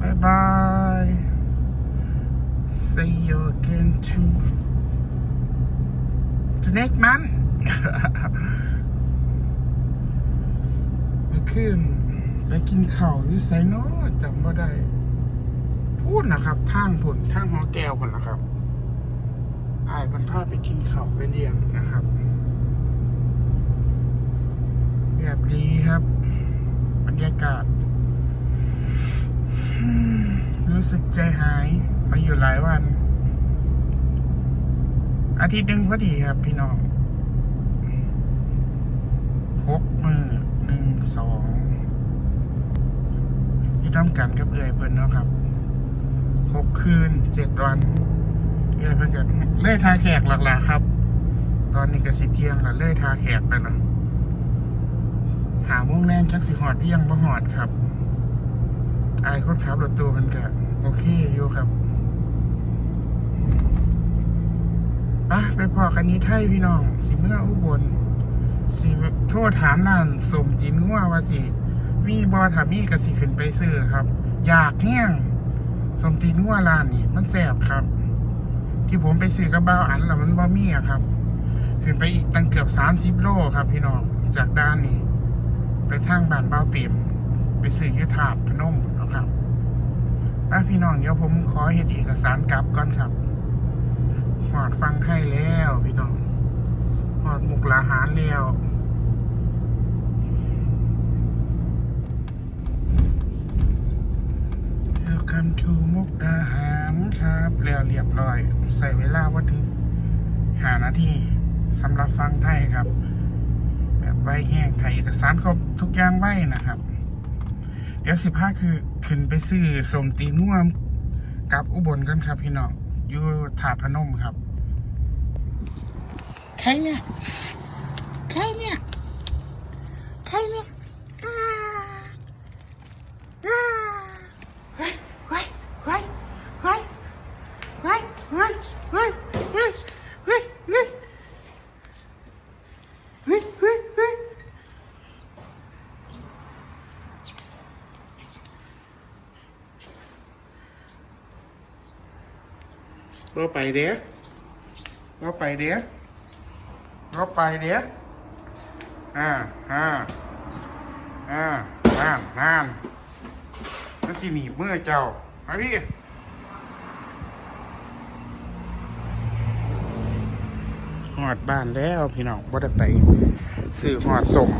Bye bye. See you again to the next month. เมื่อนไปกินข้าวอยู่ไซนอจำว่ได้พูดนะครับทางผลทางหอแก้วผลนะครับอายมันพาไปกินข้าวไปเลี้ยงนะครับ แบบดีครับ บรรยากาศ รู้สึกใจหายมาอยู่หลายวัน อาทิตย์หนึ่งพอดีครับพี่น้องหกมือหนึ่งสองที่ต้องกันกับเอื่อยเพิ่นเนาะครับหกคืนเจ็ดวันเอื่อยเพิ่นกันเล่ทาแขกหลักๆครับ ตอนนี้ก็สิเที่ยงล้วเล่ทาแขกไปล้วหาโมงแรงจักสิหอดเรียงบ่หอดครับ อายคนขับรถตู้มันก็โอเคอยู่ครับปะไปพอกันนี้ไทยพี่น้อง สิเมื่ออุบลสิโทษถามร้านสมจินงัวว่าสิ มีบอถามีกสิขึ้นไปซื้อครับ อยากแห้งสมจินงัวร้านนี่ มันแสบครับ ที่ผมไปซื้อกับบ้าอันแล้วมันบ่มีอะครับ ขึ้นไปอีกตั้งเกือบสามสิบโลครับ พี่น้องจากด้านนี้ ไปทางบ้านเบ้าปิ่มไปซื้อยุทธาตุพนมน ป้าพี่น้องเดี๋ยวผมขอเห็ดเอกสารกลับก่อนครับหอดฟังไทยแล้วพี่น้องหอดมุกลาหารแล้ว Welcome to มุกดาหารครับแล้วเรียบร้อย ใส่เวลาว่าถึงหานาทีสำหรับฟังไทยครับ แบบใบแห้งถ่ายเอกสารครบทุกอย่างใบนะครับ เดี๋ยวสิบห้าคือ ขึ้นไปซื้อสมตีน่วมกับอุบลกันครับพี่น้องอยู่ถาดพนมครับ ใครเนี่ย ใครเนี่ย ใครเนี่ย เราไปเดี๋ยวเราไปเดี๋ยวเราไปเดี๋ยวอ่าอ่าอ่านั่นนั่นนั่นสิหนีบมือเจ้ามาพี่หอดบ้านแล้วพี่น้องบ่ได้ไปซื้อหอดส่ง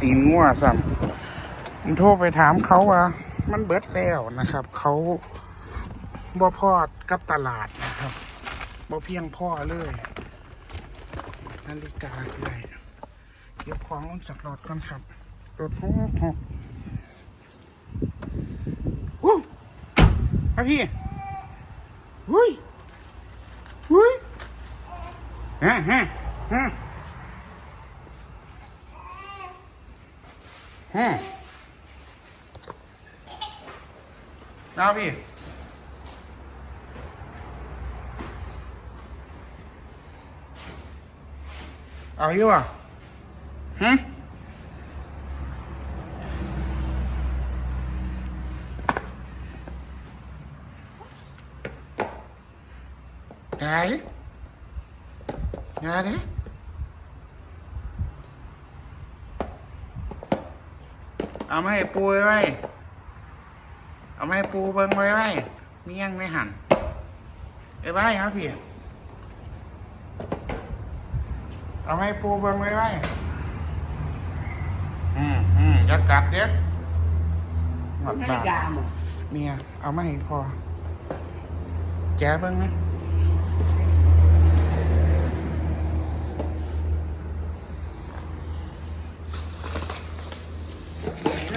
ตีนงัวซ้ำผมโทรไปถามเขาว่า มันเบิดแล้วนะครับ เขาบ่พอดกับตลาด บบ่เพียงพ่อเลย นาฬิกาเลยเก็บของลงจากรถก่อนครับ รถหกหกวู้มาพี่วุ้ยวุ้ยฮะฮะฮะฮะเอาพี่ เอาอยู่อะฮะไงงานนี้เอามาให้ปูไว้ เอามาให้ปูเบิ้งไว้ไว้มียังไม่หันไอ้ไว้ครับพี่ เอามาให้ปูเบิ้งไว้ไว้อืมอืมอย่ากัดเด็กหมดนาปาฬิกกาหมดเนี่ย เอามาให้พอ แกะเบิ้งนะ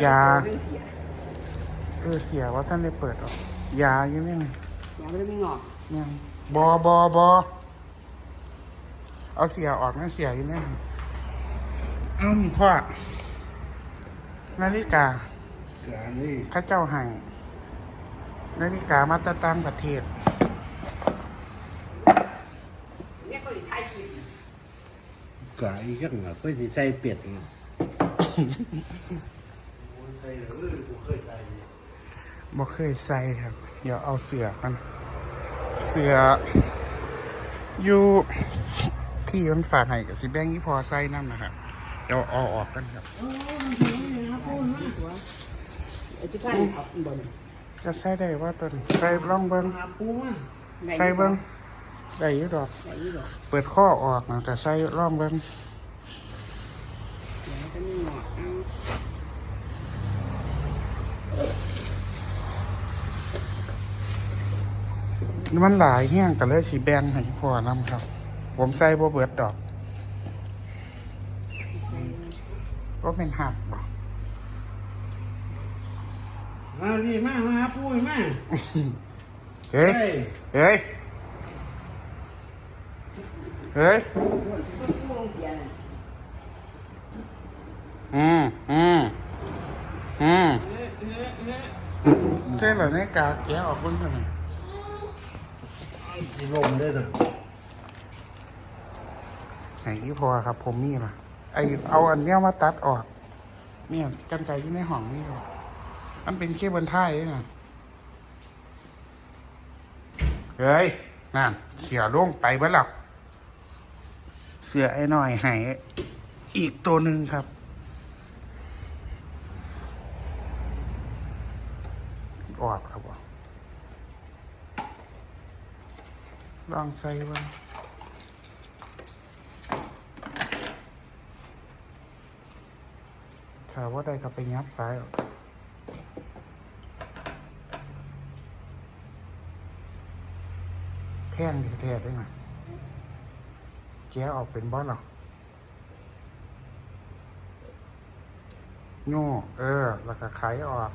ยาเรื่องเสียเออเสียว่าท่านได้เปิดออกยาอยู่นี่ไงยังไม่ได้ไม่งอกเนี่ยบอบอบอ เอาเสียออกนะเสียอยู่นี่เอาหนิพ่อนาฬิกาการนี่เข้าเจ้าให้นาฬิกามาตรต่างประเทศเนี่ยก็อยู่ท้ายคลิปกายยังอะเพื่อที่ใส่เป็ดบ่เคยใส่ครับ เดี๋ยวเอาเสือกัน เสืออยู่ ที่มันฝากให้กับสิแบงยี่พอใส่นั่นะครับเดี๋ยวเอาออกกันครับจะใส่ได้ว่าตนใส่ลองเบิ้งใส่เบิ้งได้ยุดอก เปิดข้อออกนะแต่ใส่ลองเบิ้งมันหลายแห้งแต่เลยสีแบงให้พอนำครับ ผมใส่บ่เบิดดอกก็เป็นหักบ่มาพี่มามาหาปูอีกมาเฮ้ย เฮ้ย เฮ้ยเฮ้ยส่วนคนผู้ลงเสียน่ะอืมอืมอืมใช่เหรอในกากแกะออกเบนขนาดมีลมด้วยนะ ไหนที่พอครับ ผมมีล่ะไอเอาอันเนี้ยมาตัดออก เนี่ยกันไกที่ในห้องนี่หรอมันเป็นเคเบิลไทยด้วยนะเฮ้ยนั่นเสียล่วงไปบ้าหลับเสือไอ้หน่อยใหายอีกตัวหนึ่งครับ ออกครับบ่ลองใส่เบ้าง ถ้าว่าได้ก็ไปยับซ้ายออกแท่งดีแท้ได้ไหมแกะออกเป็นบอสหรอโง่เออ แล้วก็ไขออก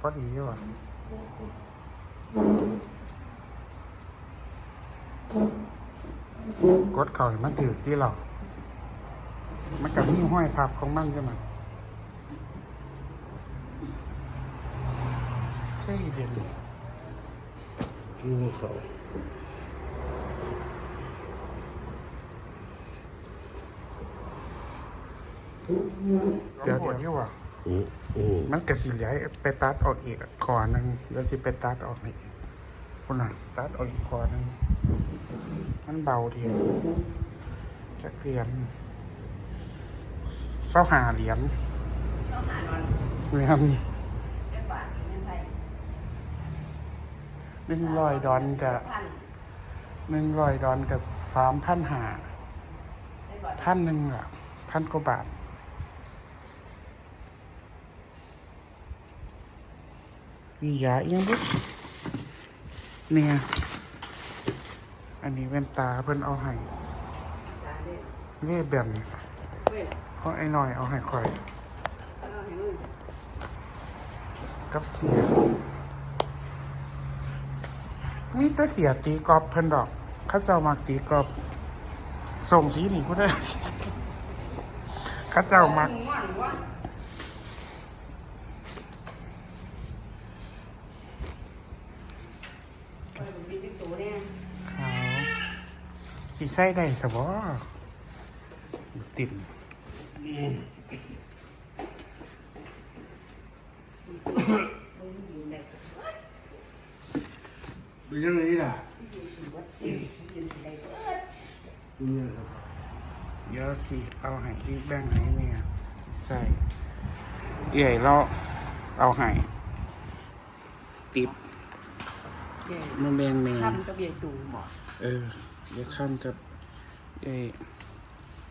พอดีว่ะ กดเข่าให้มันถือที่เรา มันกับมีห้อยพับของมันใช่ไหมเส้เด่นปูเขาเดี๋ยวเดี๋ยวว่ะอืมอืมมันกระสีเหลือไปตัดออกอีกคอหนึ่งแล้วที่ไปตัดออกอีก คุณน่ะตัดออกอีกคอหนึ่งมันเบาดีจะเหรียญเศร้าหาเหรียญเสาหานอนเรียนเรียกบาทเงินไทยหนึ่งร้อยดอนกับพันหนึ่งร้อยดอนกับสามพันหาเรียกบาทพันหนึ่งอะพันกว่าบาทอีหยาเอียงบุ๊ เนี่ย อันนี้เป็นตาเพิ่นเอาให้ตาเล่แบนเพราะไอ้หน่อยเอาให้ข่อยเอาให้มึงกับเสียมีแต่เสียตีกอบเพิ่นดอก เขาเจ้ามักตีกอบส่งสีนี่ผู้ได้ เขาเจ้ามัก ง่วนวะเออมีติ๊กตัวเนี่ย ขาว สีใส่ได้สบอติ่มมึงอยู่ไหนดูยังไงล่ะอยู่ไหนเบิดดูยังไงเดี๋ยวสิเอาให้ที่แบ่งให้เมียใส่เอี่ยเราเอาให้ติบแก่มันแบ่งเมียทำกับยายตู่หมอเออ เดี๋ยวข้ามกับไอ้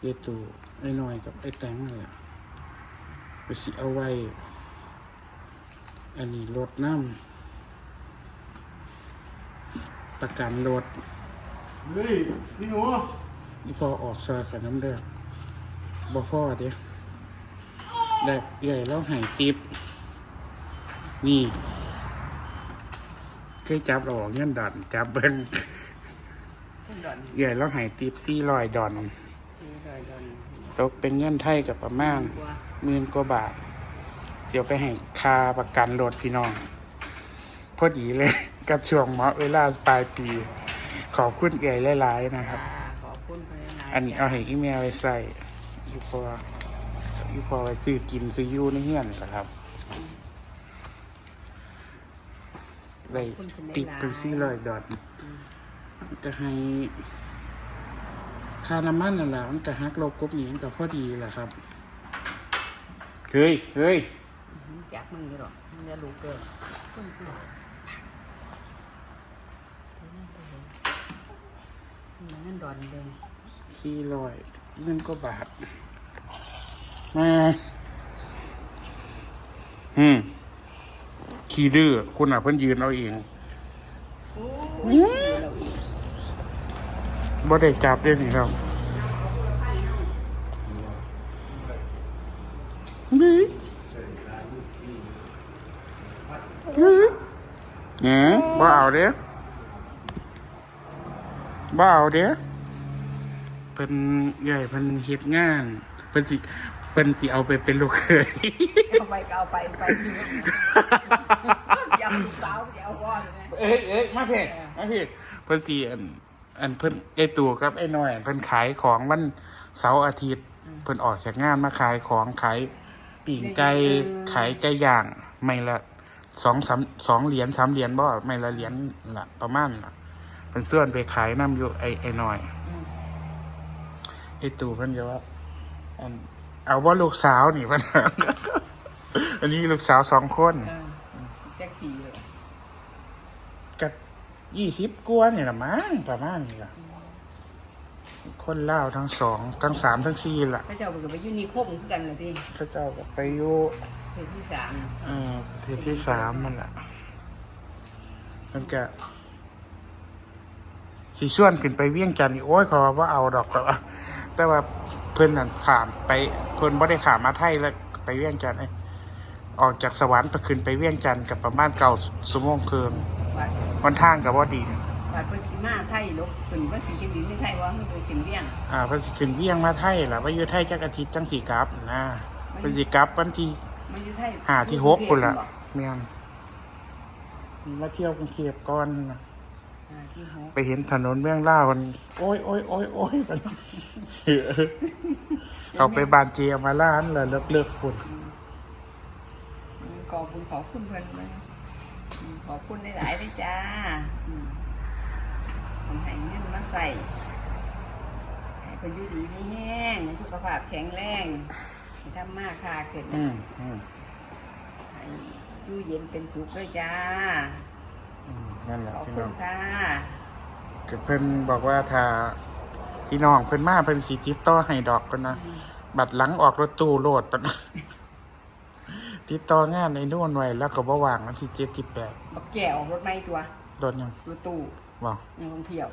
ไอ้ตู่ไอ้น้อยกับไอ้แตงนั่นแหละไปสิเอาไว้ อันนี้รถน้ำประกันรถเฮ้ยพี่หนูนี่พอออกซอยกับน้ำเดือดบ่พ่อเด้แบบใหญ่แล้วหายติบนี่เคยจับเราออกเงี้ยดอนจับเบิ้งขึ้น ดอนใหญ่แล้วหายติบซี่ลอยดอนนี่ดอยดอนตกเป็นเงินไทยกับประมาณกลัวหมื่นกว่าบาท เดี๋ยวไปให้ค่าประกันรถพี่น้องพอดีเลย กับช่วงเหมาะเวลาปลายปี ขอบคุณเอ๋ยหลายๆนะครับอ่าขอบคุณไปหลายๆอันนี้เอาให้อีเมลไปใส่อีพออีพอไปซื้อกินซื้ออยู่ในเฮือนก็ครับได้ติดไปซื้อเลยดอด ก็ให้ค่าน้ำมันนั่นแหละมันก็ฮักโลกบนี้มันก็พอดีแหละครับ เฮ้ยเฮ้ยอยากมึงอยู่หรอกมึงจะรู้เกินคนเกินเงินดอนเลยสี่ร้อยเงินก็บาทมาอืม ขี่ดื้อคุณอะเพิ่นยืนเอาเอง บ่ได้จับเด้นี่ครับนี่นี่เนี่ยบ่เอาเด้บ่เอาเด้เป็นใหญ่เพิ่นเฮ็ดงานเพิ่นสิเพิ่นสิเอาไปเป็นลูกเขยเอาไปก็เอาไปไปอยู่อย่าลูกสาวอย่าเอาพ่อใช่ไหมเอ้ยเอ้ยมาเพจมาเพจเพิ่นสีอัน อันเพิ่นไอตู่ครับไอ้น้อยเพิ่นขายของวันเสาร์อาทิตย์ เพิ่นออกจากงานมาขายของขายปีงไก่ขายไก่ย่างไม่ละสองสามสองเหรียญสามเหรียญบ่ไม่ละเหรียญละประมาณล่ะเพิ่นส่วนไปขายน้ำอยู่ไอ้ไอ้น้อยไอ้ตู่เพิ่นก็ว่าอันเอาว่าลูกสาวนี่เพิ่นอันนี้ลูกสาวสองคนเออแจ็คปีเลย ก็ ยี่สิบกว่าเนี่ยละมั้งประมาณนี้ละคนเล่าวทั้งสองทั้งสามทั้งสี่ละพระเจ้าไปกับไปยูนิคมคือกันเลยที่พระเจ้าก็ไปอยู่เพศที่สามเอ่อเทศที่สามมันละมันก็สีส่วนขึ้นไปเวียงจันทน์นี่โอ้ยขอว่าเอาดอกแต่ว่าแต่ว่าเพื่อนนั่นขามไปเพื่อนบ่ได้ขามมาไทยแล้วไปเวียงจันทน์เอ้ยออกจากสวรรค์ไปขึ้นไปเวียงจันทน์กับประมาณเก่าสมงเคือง วัดวันทางกับว่าดีวัดเพิ่นสิมาไทยลบเพิ่นว่าสิเชียงดินในไทยว่าเพิ่นไปถึงเวียงอ่าเพิ่นสิขึ้นเวียงมาไทยล่ะว่าอยู่ไทยจักอาทิตย์จังสีกลับนะเพิ่นสิกลับวันที่มาอยู่ไทยห้าที่หกพุ่นละเมียงมาเที่ยวกรุงเทพก่อนนะห้าที่หกไปเห็นถนนเมืองล่าวมันโอ้ยโอ้ยโอ้ยโอ้ยมันเขาไปบานเจียมาล้านเลยเลิกเลิกคุณขอบคุณขอบคุณเพิ่นเลยอืมข อบคุณหลายๆเลยจ้าอืมผมให้เงินมาใส่ให้เพิ่นอยู่ดีมีแห้งให้สุขภาพแข็งแรงให้ทำมาค้าขึ้นอืมอืมให้อยู่เย็นเป็นสุขด้วยจ้า อืมนั่นแหละขอบพี่คุน้อณงค่ะก็เพิ่นบอกว่าถ้าพี่น้องเพิ่นมาเพิ่นสิติดต่อให้ดอกกันนะ บัตรหลังออกรถตู้โลดปะนะ ติดต่องานในนู่นไว้แล้วก็บ่ว่างวันที่เจ็ดที่แปดบักแก้วรถไม่ตัวโดนยังรถตู้บอก ยังท่องเที่ยว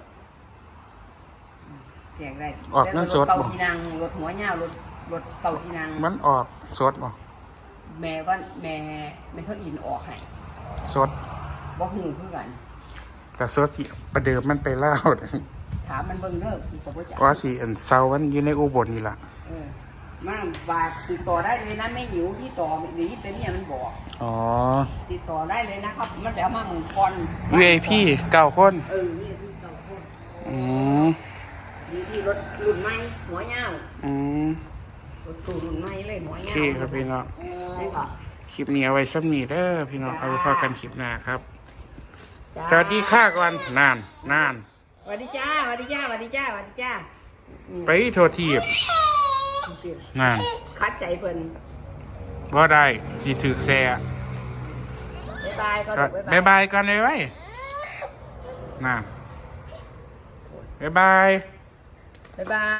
อืมเพียงได้ออกเงินสดรถเก่าบ่ที่นั่งรถหัวเงาวรถรถเก่าที่นั่งมันออกสดบ่แม่ว่าแม่แม่เขาอินออกให้สดบ่หูคือกัน แต่สดสิประเดิมมันไปเล่าวถามมันเบิ่งเด้อคือก็บ่จักว่าสิอันเซามันอยู่ในอุบลนี่ล่ะ เออ มาบาดติดต่อได้เลยนะไม่หิวที่ต่อหรือแต่เนี่ยมันบอก อ๋อ ติดต่อได้เลยนะครับ มันแล้วมาเมืองก่อน VIP เก้าคน เออนี่ที่เก่าโคตรอืมนี่ที่รถรุ่นใหม่หัวเงาวอืมรถตู้รุ่นใหม่เลยหัวโอเงาเคครับพี่น้องได้ปะคลิปนี้เอาไว้ซ้ำนี้เด้อพี่น้องเอาไว้พอกันคลิปหน้าครับ จ้าสวัสดีค่ะก่อนนานนาน สวัสดีจ้าสวัสดีจ้าสวัสดีจ้าสวัสดีจ้า ไปโทษทีบ นานคัดใจเพิ่นบ่ได้สิถือแซ่บ๊ายบายก็ก็ลูกบายบายกันเลยไว้นานบายบาย บ๊ายบาย